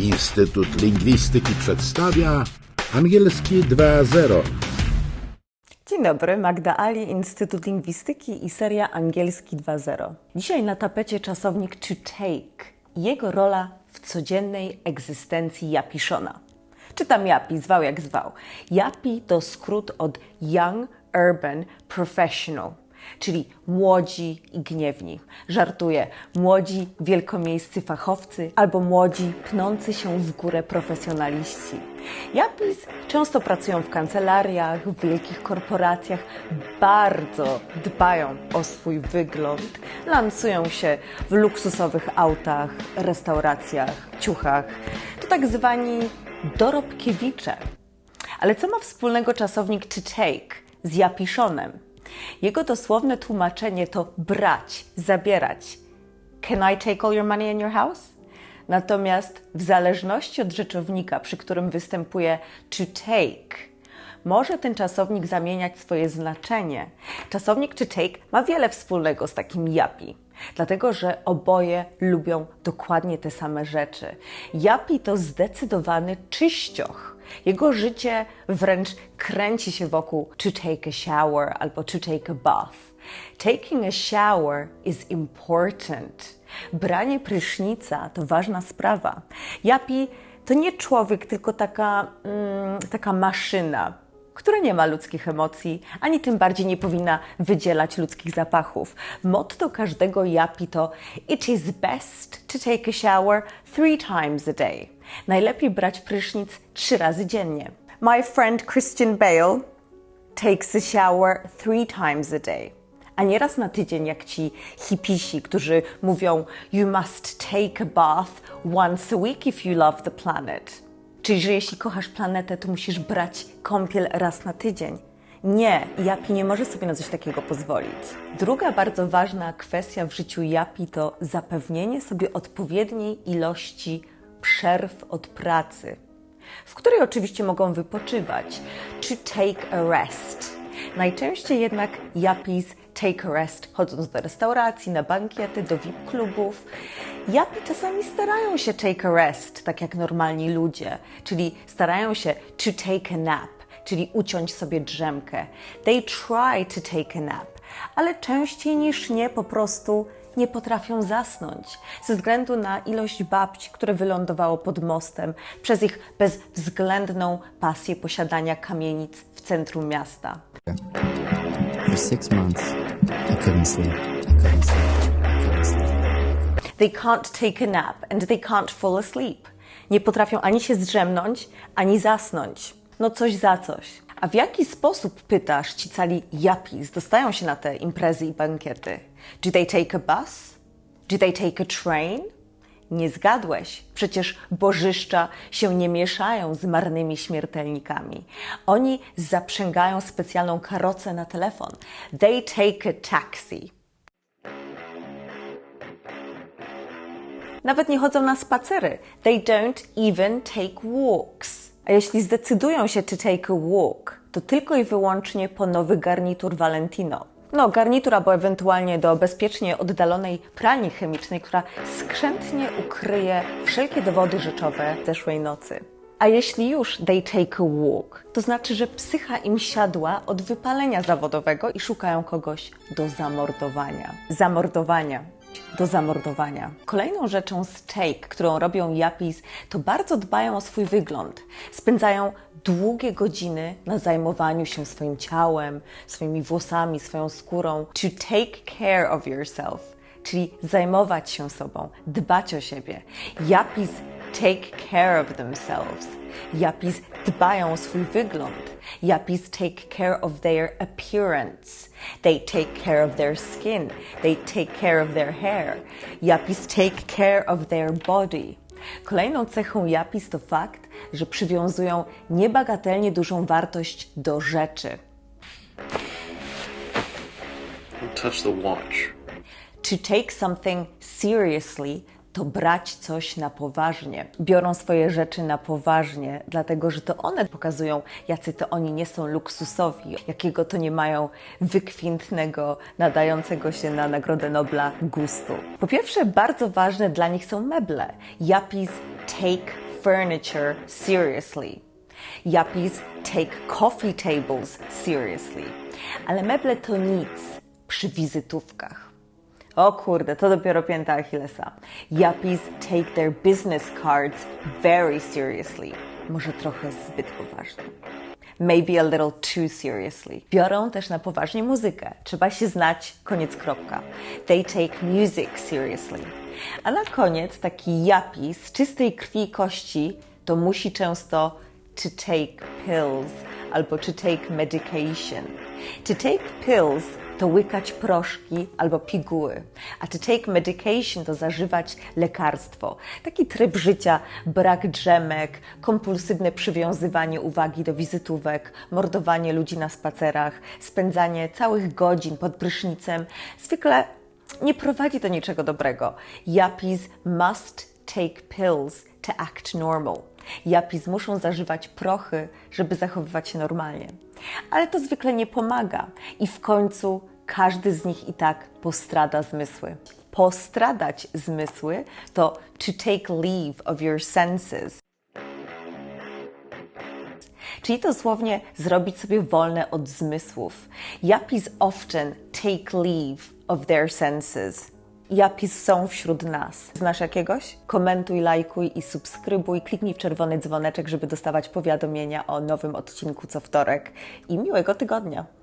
Instytut Lingwistyki przedstawia angielski 2.0. Dzień dobry, Magda Ali, Instytut Lingwistyki i seria Angielski 2.0. Dzisiaj na tapecie czasownik to take jego rola w codziennej egzystencji Japiszona. Czytam Japi, zwał jak zwał. Japi to skrót od Young Urban Professional, czyli młodzi i gniewni. Żartuję, młodzi wielkomiejscy fachowcy albo młodzi pnący się w górę profesjonaliści. Japis często pracują w kancelariach, w wielkich korporacjach, bardzo dbają o swój wygląd, lansują się w luksusowych autach, restauracjach, ciuchach. To tak zwani dorobkiewicze. Ale co ma wspólnego czasownik to take z Japiszonem? Jego dosłowne tłumaczenie to brać, zabierać. Can I take all your money in your house? Natomiast w zależności od rzeczownika, przy którym występuje to take, może ten czasownik zamieniać swoje znaczenie. Czasownik to take ma wiele wspólnego z takim yapi, dlatego że oboje lubią dokładnie te same rzeczy. Yapi to zdecydowany czyścioch. Jego życie wręcz kręci się wokół to take a shower albo to take a bath. Taking a shower is important. Branie prysznica to ważna sprawa. Japi to nie człowiek, tylko taka, mm, taka maszyna, która nie ma ludzkich emocji, ani tym bardziej nie powinna wydzielać ludzkich zapachów. Motto każdego japi to It is best to take a shower three times a day. Najlepiej brać prysznic trzy razy dziennie. My friend Christian Bale takes a shower three times a day. A nie raz na tydzień, jak ci hipisi, którzy mówią You must take a bath once a week if you love the planet. Czyli, że jeśli kochasz planetę, to musisz brać kąpiel raz na tydzień. Nie, Japi nie może sobie na coś takiego pozwolić. Druga bardzo ważna kwestia w życiu Japi to zapewnienie sobie odpowiedniej ilości przerw od pracy, w której oczywiście mogą wypoczywać, to take a rest. Najczęściej jednak Japis take a rest, chodząc do restauracji, na bankiety, do VIP klubów. Japi czasami starają się take a rest, tak jak normalni ludzie, czyli starają się to take a nap, czyli uciąć sobie drzemkę. They try to take a nap, ale częściej niż nie po prostu nie potrafią zasnąć ze względu na ilość babci, które wylądowało pod mostem przez ich bezwzględną pasję posiadania kamienic w centrum miasta. For six months, I couldn't sleep. I couldn't sleep. They can't take a nap and they can't fall asleep. Nie potrafią ani się zdrzemnąć, ani zasnąć. No coś za coś. A w jaki sposób, pytasz, ci cali japis dostają się na te imprezy i bankiety? Do they take a bus? Do they take a train? Nie zgadłeś. Przecież bożyszcza się nie mieszają z marnymi śmiertelnikami. Oni zaprzęgają specjalną karocę na telefon. They take a taxi. Nawet nie chodzą na spacery. They don't even take walks. A jeśli zdecydują się to take a walk, to tylko i wyłącznie po nowy garnitur Valentino. No, garnitur albo ewentualnie do bezpiecznie oddalonej pralni chemicznej, która skrzętnie ukryje wszelkie dowody rzeczowe zeszłej nocy. A jeśli już they take a walk, to znaczy, że psycha im siadła od wypalenia zawodowego i szukają kogoś do zamordowania. Zamordowania do zamordowania. Kolejną rzeczą z take, którą robią Japis, to bardzo dbają o swój wygląd. Spędzają długie godziny na zajmowaniu się swoim ciałem, swoimi włosami, swoją skórą. To take care of yourself, czyli zajmować się sobą, dbać o siebie. Japis take care of themselves. Japis dbają o swój wygląd. Japis take care of their appearance. They take care of their skin. They take care of their hair. Japis take care of their body. Kolejną cechą Japis to fakt, że przywiązują niebagatelnie dużą wartość do rzeczy. Touch the watch. To take something seriously to brać coś na poważnie. Biorą swoje rzeczy na poważnie, dlatego że to one pokazują, jacy to oni nie są luksusowi, jakiego to nie mają wykwintnego, nadającego się na Nagrodę Nobla gustu. Po pierwsze, bardzo ważne dla nich są meble. Japis take furniture seriously. Yuppies take coffee tables seriously. Ale meble to nic przy wizytówkach. O kurde, to dopiero pięta Achillesa. Yuppies take their business cards very seriously. Może trochę zbyt poważnie. Maybe a little too seriously. Biorą też na poważnie muzykę. Trzeba się znać, koniec kropka. They take music seriously. A na koniec taki yuppie z czystej krwi i kości to musi często to take pills albo to take medication. To take pills to łykać proszki albo piguły, a to take medication to zażywać lekarstwo. Taki tryb życia, brak drzemek, kompulsywne przywiązywanie uwagi do wizytówek, mordowanie ludzi na spacerach, spędzanie całych godzin pod prysznicem zwykle nie prowadzi do niczego dobrego. Yuppies must take pills to act normal. Yuppies muszą zażywać prochy, żeby zachowywać się normalnie. Ale to zwykle nie pomaga i w końcu każdy z nich i tak postrada zmysły. Postradać zmysły to to take leave of your senses. Czyli dosłownie zrobić sobie wolne od zmysłów. Yuppies often take leave of their senses. Yuppies są wśród nas. Znasz jakiegoś? Komentuj, lajkuj i subskrybuj. Kliknij w czerwony dzwoneczek, żeby dostawać powiadomienia o nowym odcinku co wtorek. I miłego tygodnia!